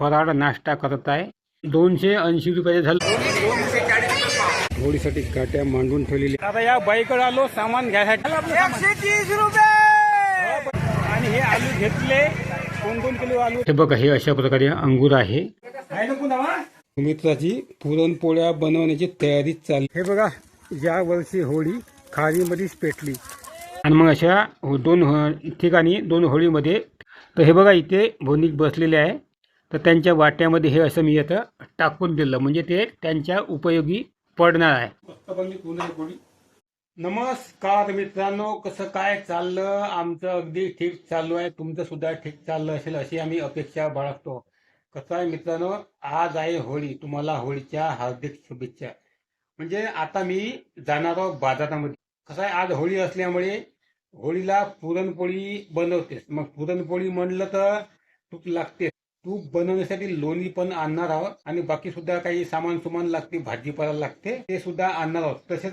फराळ नाश्ता करत आहे. दोनशे ऐंशी रुपयाचे झालं. होळीसाठी गाट्या मांडून ठेवलेली. आता या बाईकडे आलो सामान घ्यायसाठी. आणि हे आलू घेतले. दोन दोन किलो आलू. हे बघा हे अशा प्रकारे अंगूर आहे. सुमित्राची पुरणपोळ्या बनवण्याची तयारी चालली. हे बघा या वर्षी होळी खारीमध्येच पेटली. आणि मग अशा हो- दोन हो- ठिकाणी दोन होळीमध्ये तर हे बघा इथे भोनिक बसलेले आहे. तर त्यांच्या वाट्यामध्ये हे असं मी आता टाकून दिलं. म्हणजे ते त्यांच्या उपयोगी पडणार आहे. नमस्कार मित्रांनो कसं काय चाललं? आमचं अगदी ठीक चालू आहे. तुमचं सुद्धा ठीक चाललं असेल अशी आम्ही अपेक्षा बाळगतो. कसं आहे मित्रांनो आज आहे होळी. तुम्हाला होळीच्या हार्दिक शुभेच्छा. म्हणजे आता मी जाणार आहोत बाजारामध्ये. कसं आहे आज होळी असल्यामुळे होळीला पुरणपोळी बनवतेस. मग पुरणपोळी म्हणलं तर तूप लागते तूप बनवण्यासाठी लोणी पण आणणार आहोत आणि बाकी सुद्धा काही सामान सुमान लागते भाजीपाला लागते ते सुद्धा आणणार आहोत. तसेच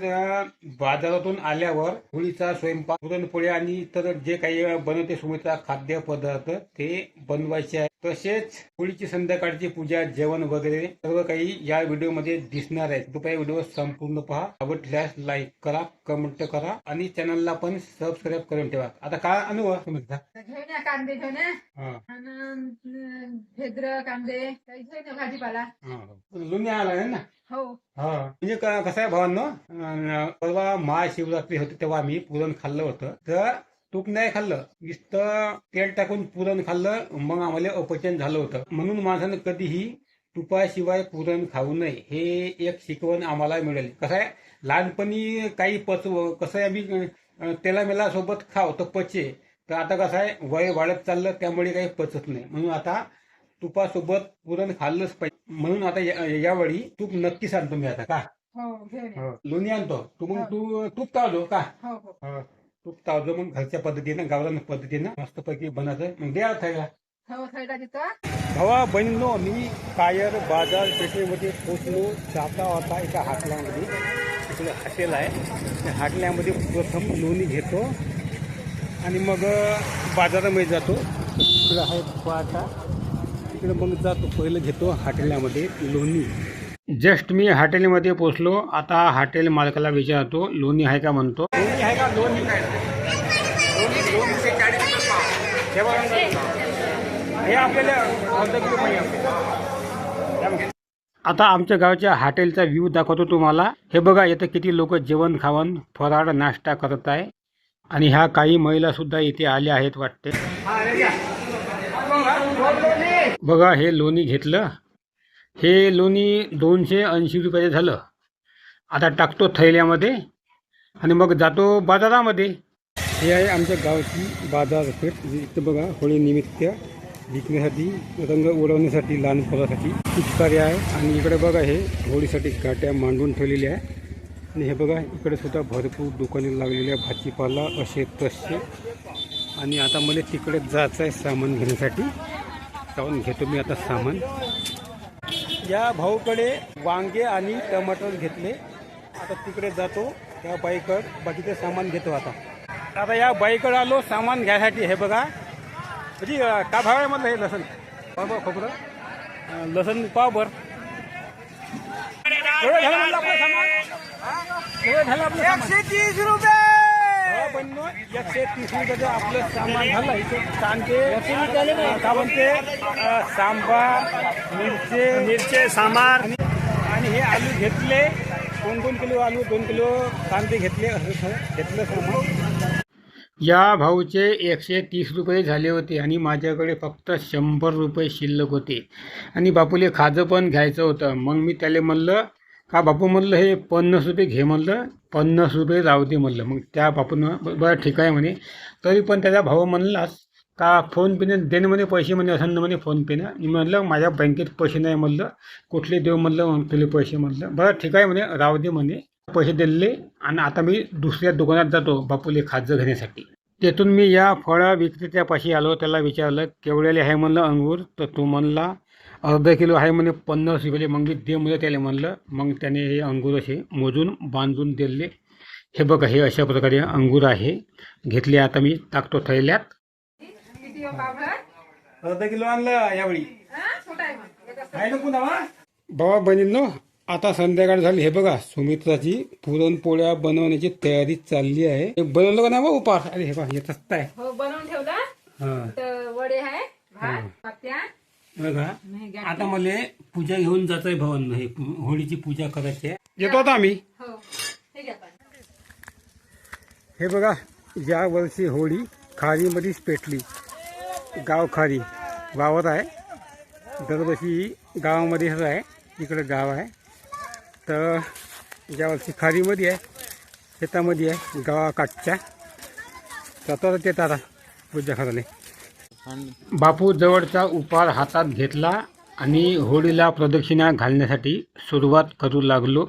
बाजारातून आल्यावर होळीचा स्वयंपाक पुरणपोळ्या आणि इतर जे काही बनवते सुमित्रा खाद्य पदार्थ ते बनवायचे आहे तसेच होळीची संध्याकाळची पूजा जेवण वगैरे सर्व काही या व्हिडिओमध्ये दिसणार आहे कृपया व्हिडिओ संपूर्ण पहा. आवडल्यास लाईक करा कमेंट करा आणि चॅनलला पण सबस्क्राईब करून ठेवा. आता काय आणू हो, कांदे हा भेद्र कांदे भाजीपाला. लोणी आला ना? हो. हा. म्हणजे कसं आहे भावांनो परवा महाशिवरात्री होती तेव्हा आम्ही पुरण खाल्लं होतं. तर तूप नाही खाल्लं नुसतं तेल टाकून पुरण खाल्लं मग आम्हाला अपचन झालं होतं. म्हणून माणसानं कधीही तुपाशिवाय पुरण खाऊ नये. हे एक शिकवण आम्हाला मिळेल. कसं आहे लहानपणी काही पचव कसं आहे आम्ही अं, तेला मेला सोबत खाव तर पचे. तर आता कसं आहे वय वाढत चाललं त्यामुळे काही पचत नाही. म्हणून आता तुपासोबत पुरण खाल्लंच पाहिजे. म्हणून आता या- यावेळी तूप नक्कीच आणतो मी आता का? हो घेऊन या. लोणी आणतो. तू मग तू तूप तावजो का? हो हो. हा. तूप तावजो मग घरच्या पद्धतीनं गावरान पद्धतीनं मस्तपैकी बनायचं. मग द्या थैला हो भावा बहिणीनो मी कायर बाजार पेठेमध्ये पोचलो. जाता होता एका हाटल्यामध्ये इकडे हॉटेल आहे. त्या हाटल्यामध्ये प्रथम लोणी घेतो. आणि मग बाजारामध्ये जातो. इकडे आहे पाटा तिकडे मग जातो. पहिलं घेतो हॉटेलमध्ये लोणी. जस्ट मी हॉटेलमध्ये पोचलो. आता हॉटेल मालकाला विचारतो लोणी आहे का म्हणतो. लोणी आहे का? लोणी काय दोनशे चाळीस रुपये पाव. हे आपल्याला अर्धा किलो पाहिजे आता आमच्या गावच्या हॉटेलचा व्ह्यू दाखवतो तुम्हाला. हे बघा इथं किती लोक जेवण खावण फराळ नाश्ता करत आहे. आणि ह्या काही महिला सुद्धा इथे आल्या आहेत वाटते. बघा हे लोणी घेतलं. हे लोणी दोनशे ऐंशी रुपयाचं झालं. आता टाकतो थैल्यामध्ये आणि मग जातो बाजारामध्ये. हे आहे आमच्या गावची बाजारपेठ इथं बघा होळीनिमित्त विकण्यासाठी रंग उडवण्यासाठी लहान पोरासाठी पिचकारी आहे. आणि इकडे बघा हे होळीसाठी काट्या मांडून ठेवलेल्या आहे. आणि हे बघा इकडे सुद्धा भरपूर दुकाने लागलेल्या भाजीपाला असे तसे. आणि आता मला तिकडे जायचं आहे सामान घेण्यासाठी. जाऊन घेतो मी आता सामान. या भाऊकडे वांगे आणि टमाटर घेतले. आता तिकडे जातो त्या बाईकड बाकीचं सामान घेतो आता. आता या बाईकडे आलो सामान घ्यायसाठी. हे बघा. म्हणजे का भाव आहे म्हणलं हे लसण? पाव बरं खोबरं? लसण पाव बर केवढं झालं आपलं सामान? झालं आपलं एकशे तीस रुपये! एकशे तीस रुपयाचं आपलं सामान झालं. इथे कांदे अं, काय म्हणते अं, सांबार मिरचे मिरचे सांबार. आणि हे आलू घेतले. दोन दोन किलो आलू दोन किलो कांदे घेतले घेतलं सामान. या भाऊचे एकशे तीस रुपये झाले होते आणि माझ्याकडे फक्त शंभर रुपये शिल्लक होते. आणि बापूले खाजं पण घ्यायचं होतं. मग मी त्याला म्हणलं का बापू म्हणलं हे पन्नास रुपये घे म्हणलं पन्नास रुपये जाऊ दे म्हणलं. मग त्या बापूनं बरं ठीक आहे म्हणे. तरी पण त्याचा भाऊ म्हणलाच का फोनपेने देणं म्हणे पैसे म्हणे असं म्हणे फोनपेनं मी म्हणलं माझ्या बँकेत पैसे नाही म्हणलं. कुठले देऊ म्हणलं तुले पैसे म्हणलं. बरं ठीक आहे म्हणे राहू दे म्हणे. पैसे दिले आणि आता मी दुसऱ्या दुकानात जातो बापूले खाजं घेण्यासाठी. तेथून मी या फळं विक्रेत्यापाशी आलो त्याला विचारलं केवढ्याले आहे म्हणलं अंगूर? तर तो म्हणला अर्धा किलो आहे म्हणे पन्नास रुपये मग मी दे म्हणजे त्याला म्हणलं. मग त्याने हे अंगूर असे मोजून बांधून दिले. हे बघा हे अशा प्रकारे अंगूर आहे. घेतले आता मी टाकतो थैल्यात. किती हो अर्धा किलो आणलं यावेळी. हा? बाबा बहिणींनो आता संध्याकाळ झाली. हे बघा सुमित्राची पुरणपोळ्या बनवण्याची तयारी चालली आहे. हे बनवलं का ना बा उपास? अरे हे बघा येतच आहे. हो बनवून ठेवला. हा. वडे आहे बघा आता मला पूजा घेऊन जात आहे भवन हे होळीची पूजा करायची. आहे येतो आता आम्ही. हो हे. हे बघा या वर्षी होळी खारीमध्येच पेटली. गाव खारी गावात आहे. दरवर्षी गावामध्येच आहे इकडे गाव आहे. तर यावर्षी खारीमध्ये आहे शेतामध्ये आहे गावाकाठच्या जातो ते आता पूजा करायला. बापू जवळचा उपार हातात घेतला आणि होळीला प्रदक्षिणा घालण्यासाठी सुरुवात करू लागलो.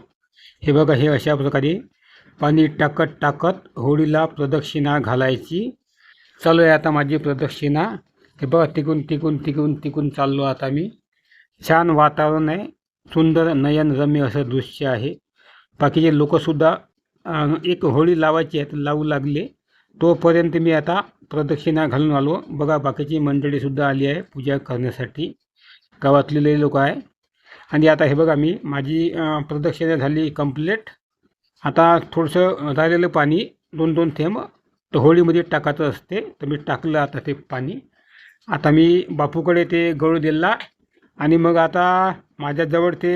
हे बघा हे अशा प्रकारे पाणी टाकत टाकत होळीला प्रदक्षिणा घालायची. चालू आहे आता माझी प्रदक्षिणा. हे बघा तिकून तिकून तिकून तिकून चाललो आता मी. छान वातावरण आहे. सुंदर नयनरम्य असं दृश्य आहे. बाकीचे लोकसुद्धा एक होळी लावायची आहे तर लावू लागले. तोपर्यंत मी आता प्रदक्षिणा घालून आलो. बघा बाकीची मंडळीसुद्धा आली आहे पूजा करण्यासाठी. गावातलेले लोक आहे. आणि आता हे बघा मी माझी प्रदक्षिणा झाली कंप्लीट आता थोडंसं राहिलेलं पाणी दोन दोन थेंब तर होळीमध्ये टाकायचं असते. तर मी टाकलं आता ते पाणी. आता मी बापूकडे ते गळू दिला. आणि मग आता माझ्याजवळ ते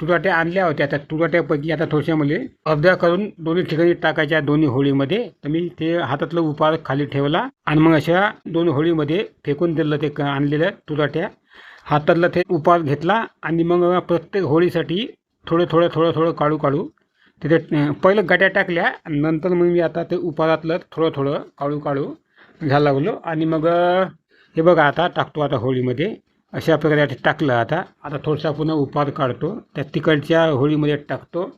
तुराट्या आणल्या होत्या. त्या तुराट्यापैकी आता थोड्याशा मला अर्ध्या करून दोन्ही ठिकाणी टाकायच्या दोन्ही होळीमध्ये. तर मी ते हातातलं उपार खाली ठेवला आणि मग अशा दोन होळीमध्ये फेकून दिलं ते आणलेल्या तुराट्या. हातातला ते उपार घेतला आणि मग प्रत्येक होळीसाठी थोडं थोडं थोडं थोडं काढू काढू तिथे पहिलं गाड्या टाकल्या नंतर मग मी आता ते उपारातलं थोडं थोडं काढू काढू घ्यायला लागलो. आणि मग हे बघा आता टाकतो आता होळीमध्ये. अशा प्रकारे आता टाकलं. आता आता थोडासा पुन्हा उपार काढतो. त्या तिकडच्या होळीमध्ये टाकतो.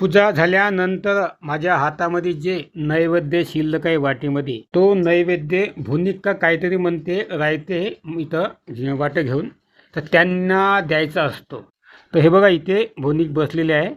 पूजा झाल्यानंतर माझ्या हातामध्ये जे नैवेद्य शिल्लक आहे वाटीमध्ये तो नैवेद्य भुनिक का काहीतरी म्हणते राहते इथं वाटं वाटे घेऊन तर त्यांना द्यायचा असतो. तर हे बघा इथे भुनिक बसलेले आहे.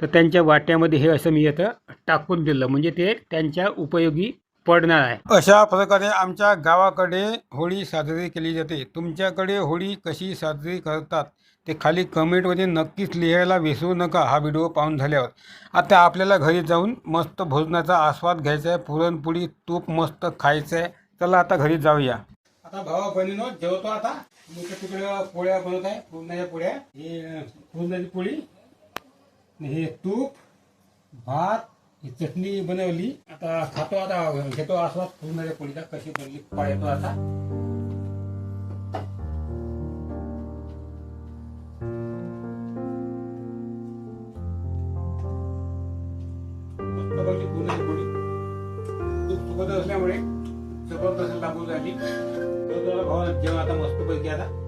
तर त्यांच्या वाट्यामध्ये हे असं मी आता टाकून दिलं. म्हणजे ते त्यांच्या उपयोगी पडणार आहे. अशा प्रकारे आमच्या गावाकडे होळी साजरी केली जाते. तुमच्याकडे होळी कशी साजरी करतात ते खाली कमेंटमध्ये नक्कीच लिहायला विसरू नका हा व्हिडिओ पाहून झाल्यावर. आता आपल्याला घरी जाऊन मस्त भोजनाचा आस्वाद घ्यायचा आहे. पुरणपोळी तूप मस्त खायचं आहे चला आता घरी जाऊया. आता भावा बहिणीनो जेवतो आता. मी तर तिकडे पोळ्या बनवत आहे. पूर्णाच्या पोळ्या. हे पूर्णाची पोळी. आणि हे तूप भात ही चटणी बनवली. आता खातो आता घेतो आस्वाद. पूर्ण पोळीचा कशी बनली पाळतो आता. असल्यामुळे जबरदस्त लागून राहिली तर भावा जेव्हा आता मस्त पैकी आता.